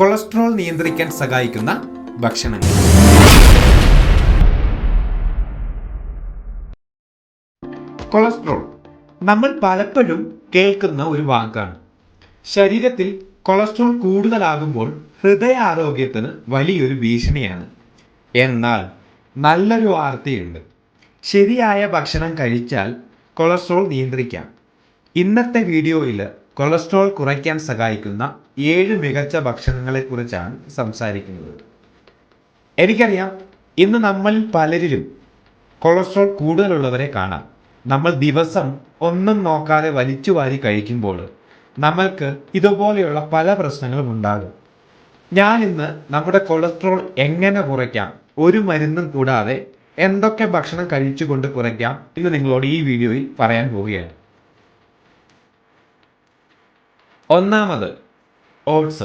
Cholesterol നിയന്ത്രിക്കാൻ സഹായിക്കുന്ന ഭക്ഷണങ്ങൾ. കൊളസ്ട്രോൾ. നമ്മൾ പലപ്പോഴും കേൾക്കുന്ന ഒരു വാക്കാണ്. ശരീരത്തിൽ കൊളസ്ട്രോൾ കൂടുതലാകുമ്പോൾ ഹൃദയാരോഗ്യത്തിന് വലിയൊരു ഭീഷണിയാണ്. എന്നാൽ നല്ലൊരു വാർത്തയുണ്ട്. ശരിയായ ഭക്ഷണം കഴിച്ചാൽ കൊളസ്ട്രോൾ നിയന്ത്രിക്കാം. ഇന്നത്തെ വീഡിയോയിൽ കൊളസ്ട്രോൾ കുറയ്ക്കാൻ സഹായിക്കുന്ന ഏഴ് മികച്ച ഭക്ഷണങ്ങളെക്കുറിച്ചാണ് സംസാരിക്കുന്നത്. എനിക്കറിയാം ഇന്ന് നമ്മൾ പലരിലും കൊളസ്ട്രോൾ കൂടുതലുള്ളവരെ കാണാം. നമ്മൾ ദിവസം ഒന്നും നോക്കാതെ വലിച്ചു വാരി കഴിക്കുമ്പോൾ നമ്മൾക്ക് ഇതുപോലെയുള്ള പല പ്രശ്നങ്ങളും ഉണ്ടാകും. ഞാൻ ഇന്ന് നമ്മുടെ കൊളസ്ട്രോൾ എങ്ങനെ കുറയ്ക്കാം ഒരു മരുന്നും കൂടാതെ എന്തൊക്കെ ഭക്ഷണം കഴിച്ചുകൊണ്ട് കുറയ്ക്കാം എന്ന് നിങ്ങളോട് ഈ വീഡിയോയിൽ പറയാൻ പോവുകയാണ്. ഒന്നാമത് ഓട്സ്.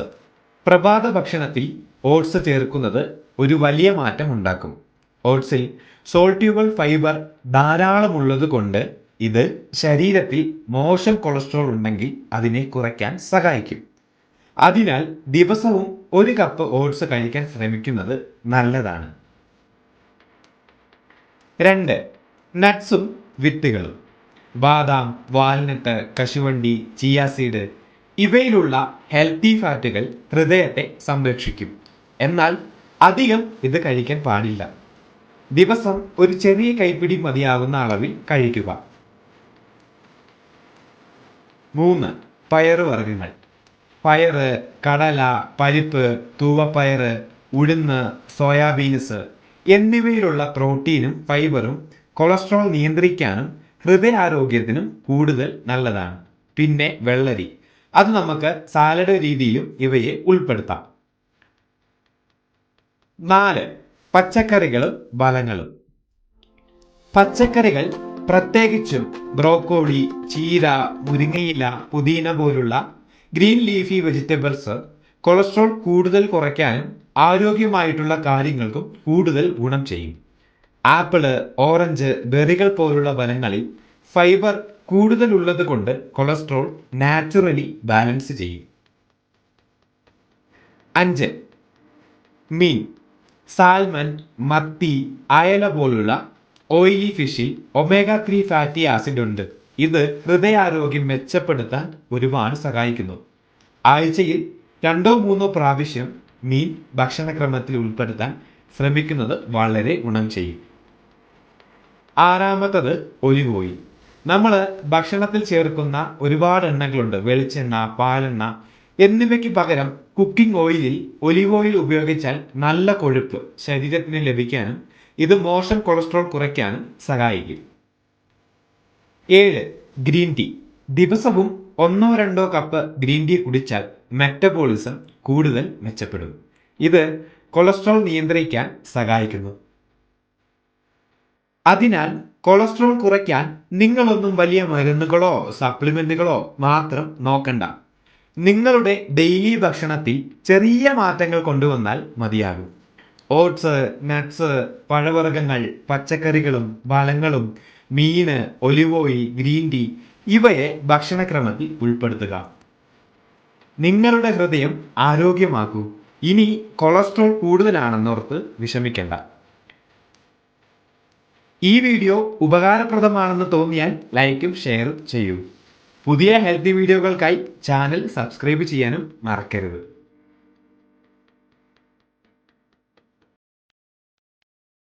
പ്രഭാത ഭക്ഷണത്തിൽ ഓട്സ് ചേർക്കുന്നത് ഒരു വലിയ മാറ്റം ഉണ്ടാക്കും. ഓട്സിൽ സോൾട്യൂബൽ ഫൈബർ ധാരാളമുള്ളത് കൊണ്ട് ഇത് ശരീരത്തിൽ മോശം കൊളസ്ട്രോൾ ഉണ്ടെങ്കിൽ അതിനെ കുറയ്ക്കാൻ സഹായിക്കും. അതിനാൽ ദിവസവും ഒരു കപ്പ് ഓട്സ് കഴിക്കാൻ ശ്രമിക്കുന്നത് നല്ലതാണ്. രണ്ട് നട്ട്സും വിത്തുകളും. ബാദാം വാൽനട്ട് കശുവണ്ടി ചിയാസീഡ് ഇവയിലുള്ള ഹെൽത്തി ഫാറ്റുകൾ ഹൃദയത്തെ സംരക്ഷിക്കും. എന്നാൽ അധികം ഇത് കഴിക്കാൻ പാടില്ല. ദിവസം ഒരു ചെറിയ കൈപ്പിടി മതിയാകുന്ന അളവിൽ കഴിക്കുക. മൂന്ന് പയറുവർഗങ്ങൾ പയറ് കടല പരിപ്പ് തൂവപ്പയറ് ഉഴുന്ന് സോയാബീൻസ് എന്നിവയിലുള്ള പ്രോട്ടീനും ഫൈബറും കൊളസ്ട്രോൾ നിയന്ത്രിക്കാനും ഹൃദയാരോഗ്യത്തിനും കൂടുതൽ നല്ലതാണ്. പിന്നെ വെള്ളരി. അത് നമുക്ക് സാലഡ് രീതിയിലും ഇവയെ ഉൾപ്പെടുത്താം. നാല് പച്ചക്കറികളും ഫലങ്ങളും പച്ചക്കറികൾ പ്രത്യേകിച്ചും ബ്രോക്കോളി ചീര മുരിങ്ങയില പുതിന പോലുള്ള ഗ്രീൻ ലീഫി വെജിറ്റബിൾസ് കൊളസ്ട്രോൾ കൂടുതൽ കുറയ്ക്കാനും ആരോഗ്യമായിട്ടുള്ള കാര്യങ്ങൾക്കും കൂടുതൽ ഗുണം ചെയ്യും. ആപ്പിൾ ഓറഞ്ച് ബെറികൾ പോലുള്ള ഫലങ്ങളിൽ ഫൈബർ കൂടുതൽ ഉള്ളത് കൊണ്ട് കൊളസ്ട്രോൾ നാച്ചുറലി ബാലൻസ് ചെയ്യും. അഞ്ച്. മീൻ സാൽമൺ മത്തി അയല പോലുള്ള ഓയിലി ഫിഷിൽ ഒമേഗ ത്രീ ഫാറ്റി ആസിഡ് ഉണ്ട്. ഇത് ഹൃദയാരോഗ്യം മെച്ചപ്പെടുത്താൻ ഒരുപാട് സഹായിക്കുന്നു. ആഴ്ചയിൽ രണ്ടോ മൂന്നോ പ്രാവശ്യം മീൻ ഭക്ഷണക്രമത്തിൽ ഉൾപ്പെടുത്താൻ ശ്രമിക്കുന്നത് വളരെ ഗുണം ചെയ്യും. ആറാമത്തത് ഒലിവ് ഓയിൽ. നമ്മൾ ഭക്ഷണത്തിൽ ചേർക്കുന്ന ഒരുപാട് എണ്ണകളുണ്ട്. വെളിച്ചെണ്ണ പാലെണ്ണ എന്നിവയ്ക്ക് പകരം കുക്കിംഗ് ഓയിലിൽ ഒലിവ് ഓയിൽ ഉപയോഗിച്ചാൽ നല്ല കൊഴുപ്പ് ശരീരത്തിന് ലഭിക്കാനും ഇത് മോശം കൊളസ്ട്രോൾ കുറയ്ക്കാനും സഹായിക്കും. ഏഴ് ഗ്രീൻ ടീ. ദിവസവും ഒന്നോ രണ്ടോ കപ്പ് ഗ്രീൻ ടീ കുടിച്ചാൽ മെറ്റബോളിസം കൂടുതൽ മെച്ചപ്പെടും. ഇത് കൊളസ്ട്രോൾ നിയന്ത്രിക്കാൻ സഹായിക്കുന്നു. അതിനാൽ കൊളസ്ട്രോൾ കുറയ്ക്കാൻ നിങ്ങളൊന്നും വലിയ മരുന്നുകളോ സപ്ലിമെന്റുകളോ മാത്രം നോക്കണ്ട. നിങ്ങളുടെ ഡെയിലി ഭക്ഷണത്തിൽ ചെറിയ മാറ്റങ്ങൾ കൊണ്ടുവന്നാൽ മതിയാകും. ഓട്സ് നട്ട്സ് പഴവർഗങ്ങൾ പച്ചക്കറികളും വളങ്ങളും മീന് ഒലിവ് ഓയിൽ ഗ്രീൻ ടീ ഇവയെ ഭക്ഷണക്രമത്തിൽ ഉൾപ്പെടുത്തുക. നിങ്ങളുടെ ഹൃദയം ആരോഗ്യമാക്കൂ. ഇനി കൊളസ്ട്രോൾ കൂടുതലാണെന്നോർത്ത് വിഷമിക്കേണ്ട. ഈ വീഡിയോ ഉപകാരപ്രദമാണെന്ന് തോന്നിയാൽ ലൈക്കും ഷെയറും ചെയ്യൂ. പുതിയ ഹെൽത്തി വീഡിയോകൾക്കായി ചാനൽ സബ്സ്ക്രൈബ് ചെയ്യാനും മറക്കരുത്.